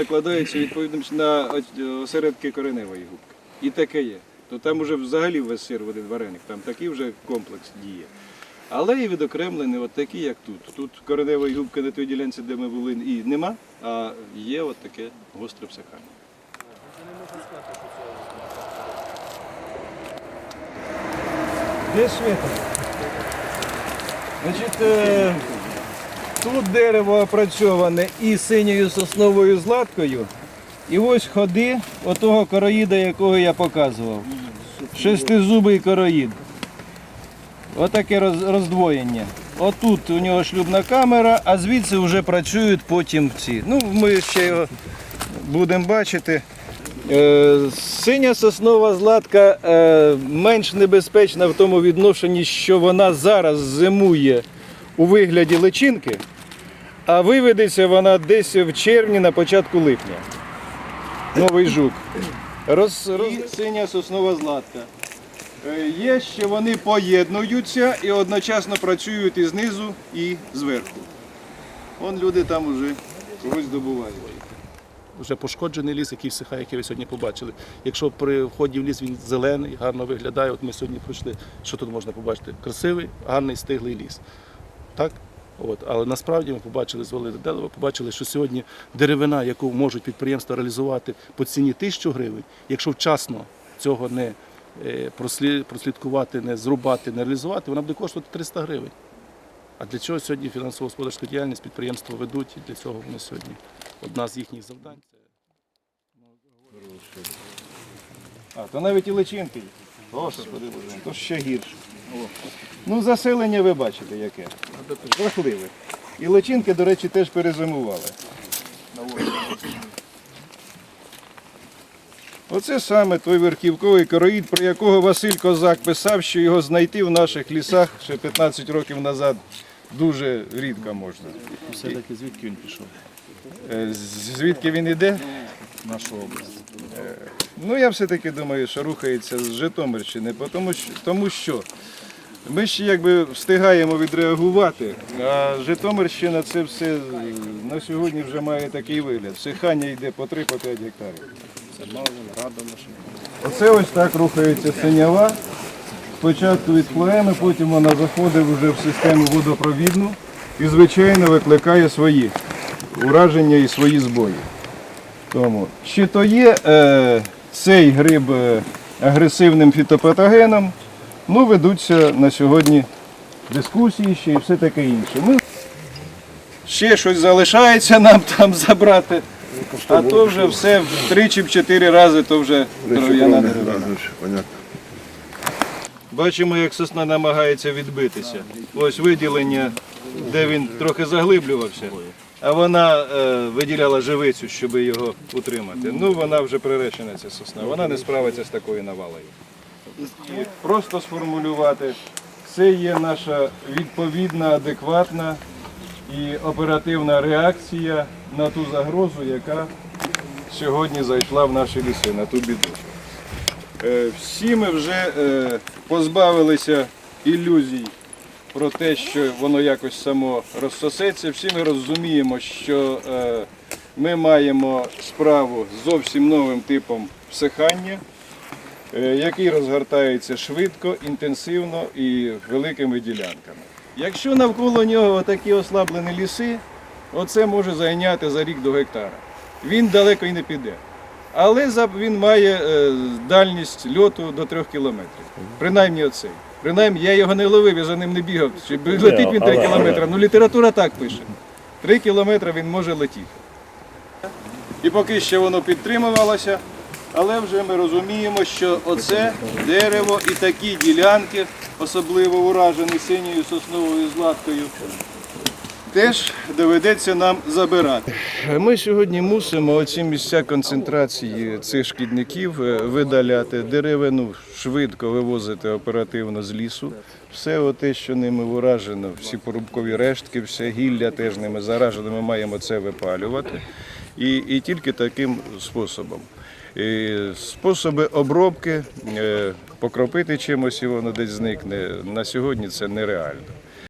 накладається відповідно на осередки кореневої губки. І таке є. То там вже взагалі весь сир в один вареник, там такий вже комплекс діє. Але і відокремлені от такі, як тут. Тут кореневої губки на той ділянці, де ми були, і нема, а є от таке гостре всихання. Де світло? Значить, е, тут дерево опрацьоване і синьою сосновою златкою. І ось ходи отого короїда, якого я показував. Шестизубий короїд. Отаке роз- роздвоєння. Отут у нього шлюбна камера, а звідси вже працюють потім ці. Ну, ми ще його будемо бачити. Е, Синя соснова златка е, менш небезпечна в тому відношенні, що вона зараз зимує у вигляді личинки, а виведеться вона десь в червні на початку липня. Новий жук. Роз, роз... Синя соснова златка. Е, Є ще вони поєднуються і одночасно працюють і знизу, і зверху. Вон люди там уже когось добувають. вже пошкоджений ліс, який всихає, який ви сьогодні побачили. Якщо при вході в ліс він зелений, гарно виглядає, от ми сьогодні пройшли, що тут можна побачити? Красивий, гарний, стиглий ліс. Так? От. Але насправді ми побачили, звалили дерево, побачили, що сьогодні деревина, яку можуть підприємства реалізувати по ціні 1000 гривень, якщо вчасно цього не е, прослідкувати, не зрубати, не реалізувати, вона буде коштувати 300 гривень. А для чого сьогодні фінансово-господарську діяльність підприємства ведуть? І для цього вони сьогодні одна з їхніх завдань. А, то навіть і личинки. то ще гірше. Ну, заселення ви бачите яке. Жахливе. І личинки, до речі, теж перезимували. Оце саме той верхівковий короїд, про якого Василь Козак писав, що його знайти в наших лісах ще 15 років назад дуже рідко можна. Все-таки звідки він пішов? Е, Звідки він іде? Нашу область. Ну, я все-таки думаю, що рухається з Житомирщини, тому що ми ще якби встигаємо відреагувати, а Житомирщина це все е, на сьогодні вже має такий вигляд. Всихання йде по 3-5 гектарів. Оце ось так рухається синява. Спочатку від флоеми, потім вона заходить вже в систему водопровідну і, звичайно, викликає свої ураження і свої збої. Тому, чи то є е, цей гриб е, агресивним фітопатогеном, ну, ведуться на сьогодні дискусії ще і все таке інше. Ну, ще щось залишається нам там забрати, а то вже все в три чи в чотири рази, то вже дерев'яна деревина. Бачимо, як сосна намагається відбитися. Ось виділення, де він трохи заглиблювався, а вона е, виділяла живицю, щоб його утримати. Ну, вона вже приречена, ця сосна. Вона не справиться з такою навалою. І просто сформулювати, це є наша відповідна, адекватна і оперативна реакція на ту загрозу, яка сьогодні зайшла в наші ліси, на ту біду. Е, Всі ми вже е, позбавилися ілюзій про те, що воно якось само розсосеться. Всі ми розуміємо, що е, ми маємо справу з зовсім новим типом всихання, який розгортається швидко, інтенсивно і великими ділянками. Якщо навколо нього такі ослаблені ліси, оце може зайняти за рік до гектара. Він далеко і не піде. Але він має е, дальність льоту до трьох кілометрів. Принаймні оцей. Принаймні, я його не ловив, я за ним не бігав. Чи летить він три кілометри? Ну література так пише. Три кілометри він може летіти. І поки ще воно підтримувалося, але вже ми розуміємо, що оце дерево і такі ділянки, особливо уражені синьою сосновою златкою, теж доведеться нам забирати. Ми сьогодні мусимо оці місця концентрації цих шкідників е, видаляти, деревину швидко вивозити оперативно з лісу. Все те, що ними уражено, всі порубкові рештки, все гілля теж ними заражено, ми маємо це випалювати. І, і тільки таким способом. І способи обробки, е, покропити чимось і воно десь зникне, на сьогодні це нереально.